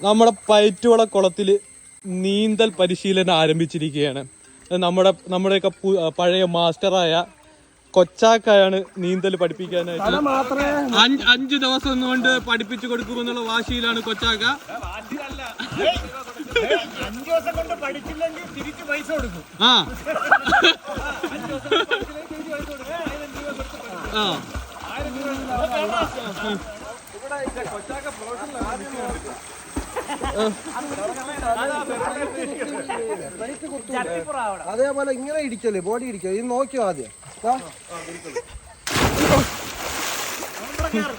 നമ്മുടെ പയറ്റുവള കുളത്തിൽ നീന്തൽ പരിശീലനം ആരംഭിച്ചിരിക്കുകയാണ്. നമ്മുടെ നമ്മുടെയൊക്കെ പഴയ മാസ്റ്ററായ കൊച്ചാക്കായാണ് നീന്തൽ പഠിപ്പിക്കാനായിട്ട് അഞ്ച് ദിവസം കൊണ്ട് പഠിപ്പിച്ചു കൊടുക്കുമെന്നുള്ള വാശിയിലാണ് കൊച്ചാക്ക. ആ. ആ. അതേപോലെ ഇങ്ങനെ ഇടിക്കല്ലേ ബോഡി ഇടിക്കോ ഇത് നോക്കിയോ ആദ്യം.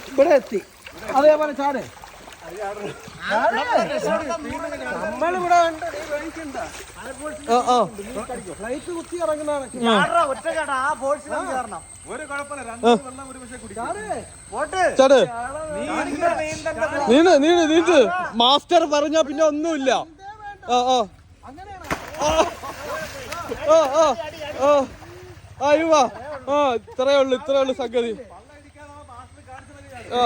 ഇവിടെ എത്തി. അതേപോലെ ചാടേ. ഫ്ലൈറ്റ് കുത്തി നീണ് നീണ് നീട്ട് മാസ്റ്റർ പറഞ്ഞ പിന്നെ ഒന്നുമില്ല. ആ ആ ഇത്രയേ ഉള്ളു ഇത്രയേ ഉള്ളു സംഗതി. ആ.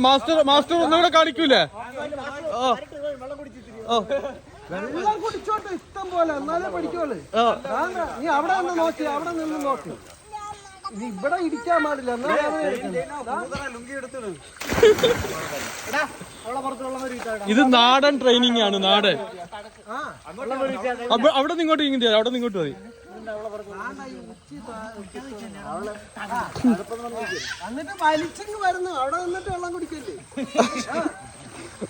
മാസ്റ്റർ മാസ്റ്റർ ഒന്നുകൂടെ കാണിക്കൂലേ? വെള്ളം കുടിച്ചോട്ടെ ഇഷ്ടം പോലെ എന്നാലേ പഠിക്കുള്ളൂ ആ. നീ അവിടെ നിന്ന് നോക്കി അവിടെ നിന്ന് നോക്കി. നീ ഇവിടെ ഇടിക്കാൻ പാടില്ല. ഇത് നാടൻ ട്രെയിനിങ് ആണ് നാടൻ. അവിടെ നിങ്ങോട്ട് ഇങ്ങനെ അവിടെ നിങ്ങോട്ട് ഇങ്ങോട്ട് മതി എന്നിട്ട് വലിച്ചങ്ങ് വരുന്നു അവിടെ നിന്നിട്ട് വെള്ളം കുടിക്കല്ലേ ആ.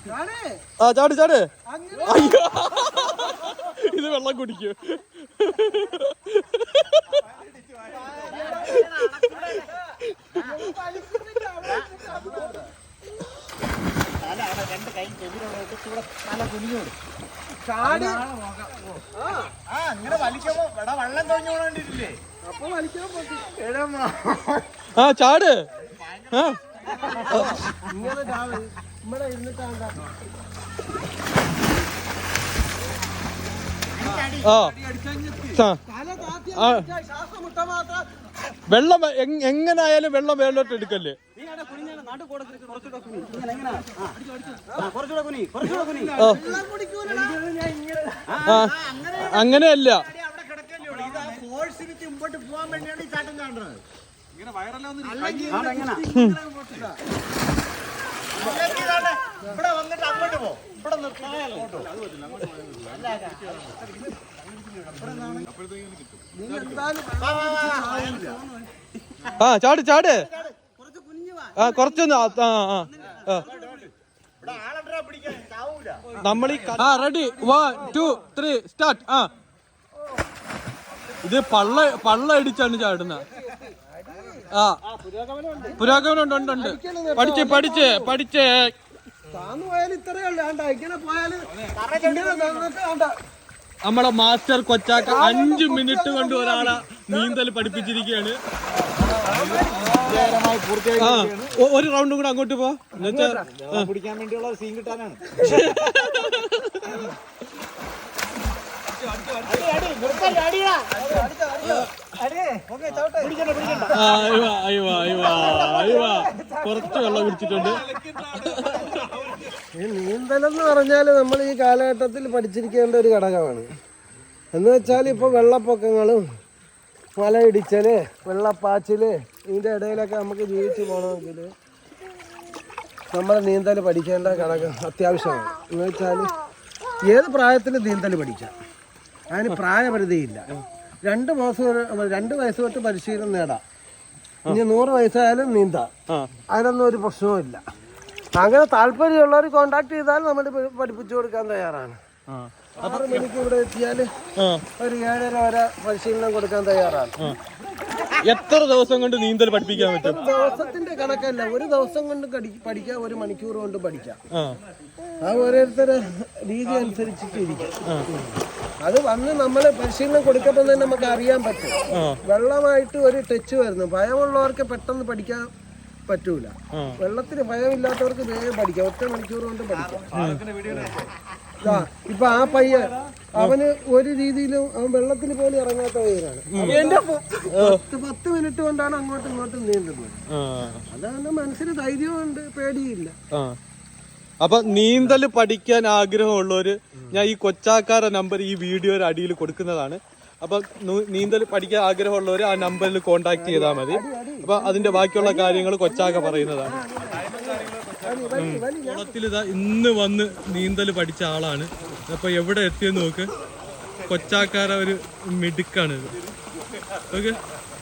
ചാടേ. ചാട് ഇത് വെള്ളം കുടിക്കും ചാടി ആ അങ്ങനെ വലിക്കുമ്പോ ഇവിടെ വെള്ളം തൊഴിഞ്ഞു പോകണ്ടിട്ടില്ലേ അപ്പൊ വലിക്കാൻ ആ ചാട്. ആ. ഇങ്ങനെ ചാട്. ഇവിടെ ഇരുന്നിട്ടാണ്ട ആ. തല താത്തി ശ്വാസം വിട്ടാ മാത്രം വെള്ളം എങ്- എങ്ങനായാലും വെള്ളം മേലോട്ട് എടുക്കല്ലേ? അങ്ങനെയല്ല. അവിടെ കിടക്കല്ലേ ഇവിടെ വന്നിട്ട് അങ്ങോട്ട് പോ. ഇവിടെ വാ. ആ ചാട് ചാട്. ആ കുറച്ചൊന്ന് ആ ആ നമ്മൾ ആ. Ready one two three start ആ ഇത് പള്ള പള്ള അടിച്ചാണ് ചാടുന്നത്. ആ. പുരോഗമനം ഉണ്ട് ഉണ്ട്. ഉണ്ട് പഠിച്ച് പഠിച്ച് പഠിച്ച്. താന്ന് പോയാൽ ഇത്രയേ ഉള്ളൂ. ആണ്ട ഇങ്ങനെ പോയാൽ നമ്മളെ മാസ്റ്റർ കൊച്ചാക്ക അഞ്ചു മിനിറ്റ് കൊണ്ട് ഒരാളെ നീന്തൽ പഠിപ്പിച്ചിരിക്കുകയാണ്. ഒരു റൗണ്ടും കൂടെ അങ്ങോട്ട് പോ. എന്നുവെച്ചാൽ പിടിക്കാൻ വേണ്ടിയുള്ള സീൻ കിട്ടാനാണ് ആ, അയ്യോ, അയ്യോ, അയ്യോ, അയ്യോ. കുറച്ച് വെള്ളം കുടിച്ചിട്ടുണ്ട്. ഈ നീന്തലെന്ന് പറഞ്ഞാൽ നമ്മൾ ഈ കാലഘട്ടത്തിൽ പഠിച്ചിരിക്കേണ്ട ഒരു ഘടകമാണ്. എന്ന് വെച്ചാൽ ഇപ്പോൾ വെള്ളപ്പൊക്കങ്ങളും മലയിടിച്ചൽ വെള്ളപ്പാച്ചിൽ ഇതിന്റെ ഇടയിലൊക്കെ നമുക്ക് ജീവിച്ചു പോകണമെങ്കിൽ നമ്മൾ നീന്തൽ പഠിക്കേണ്ട ഘടകം അത്യാവശ്യമാണ്. എന്ന് വെച്ചാൽ ഏത് പ്രായത്തിൽ നീന്തൽ പഠിക്കാം. അതിന് പ്രായപരിധിയില്ല. രണ്ട് മാസം രണ്ട് വയസ്സ് തൊട്ട് പരിശീലനം നേടാം. ഇനി നൂറ് വയസ്സായാലും നീന്താം. അതിനൊന്നും ഒരു പ്രശ്നവുമില്ല അങ്ങനെ താല്പര്യമുള്ളവർ കോണ്ടാക്ട് ചെയ്താൽ നമ്മൾ പഠിപ്പിച്ചു കൊടുക്കാൻ തയ്യാറാണ്. ആറ് മണിക്ക് ഇവിടെ എത്തിയാൽ ഒരു ഏഴര വരെ പരിശീലനം കൊടുക്കാൻ തയ്യാറാണ്. എത്ര ദിവസം കൊണ്ട് നീന്തൽ പഠിപ്പിക്കാൻ പറ്റും? ദിവസത്തിന്റെ കണക്കല്ല. ഒരു ദിവസം കൊണ്ട് പഠിക്കാ ഒരു മണിക്കൂർ കൊണ്ട് പഠിക്കാം. ആ. ഓരോരുത്തരെ ഓരോരുത്തരുടെ രീതി അനുസരിച്ചിട്ട് ഇരിക്കും അത് വന്ന് നമ്മൾ പരിശീലനം കൊടുക്കുമ്പോൾ തന്നെ നമുക്ക് അറിയാൻ പറ്റും. വെള്ളമായിട്ട് ഒരു ടച്ച് വരുന്നു. ഭയമുള്ളവർക്ക് പെട്ടെന്ന് പഠിക്കാൻ പറ്റൂല. വെള്ളത്തിന് ഭയമില്ലാത്തവർക്ക് വേഗം പഠിക്കാം. ഒറ്റ മണിക്കൂർ കൊണ്ട് പഠിക്കാം. ഇപ്പൊ ആ പയ്യൻ അവന് ഒരു രീതിയിലും അവൻ വെള്ളത്തിൽ പോലും ഇറങ്ങാത്ത പയ്യനാണ്. പത്ത് പത്ത് മിനിറ്റ് കൊണ്ടാണ് അങ്ങോട്ടും ഇങ്ങോട്ടും നീന്തുന്നത്. അതാണ് മനസ്സിന് ധൈര്യമുണ്ട് പേടിയില്ല. അപ്പൊ നീന്തൽ പഠിക്കാൻ ആഗ്രഹമുള്ളവര് ഞാൻ ഈ കൊച്ചാക്കാര നമ്പർ ഈ വീഡിയോയുടെ അടിയിൽ കൊടുക്കുന്നതാണ്. അപ്പൊ നീന്തൽ പഠിക്കാൻ ആഗ്രഹമുള്ളവര് ആ നമ്പറിൽ കോണ്ടാക്ട് ചെയ്താൽ മതി. അപ്പൊ അതിന്റെ ബാക്കിയുള്ള കാര്യങ്ങൾ കൊച്ചാക്ക പറയുന്നതാണ്. കുളത്തിൽ ഇതാ ഇന്ന് വന്ന് നീന്തൽ പഠിച്ച ആളാണ്. അപ്പൊ എവിടെ എത്തിയെന്ന് നോക്ക്. കൊച്ചാക്കാര ഒരു മിടുക്കാണ് ഇത് ഓക്കെ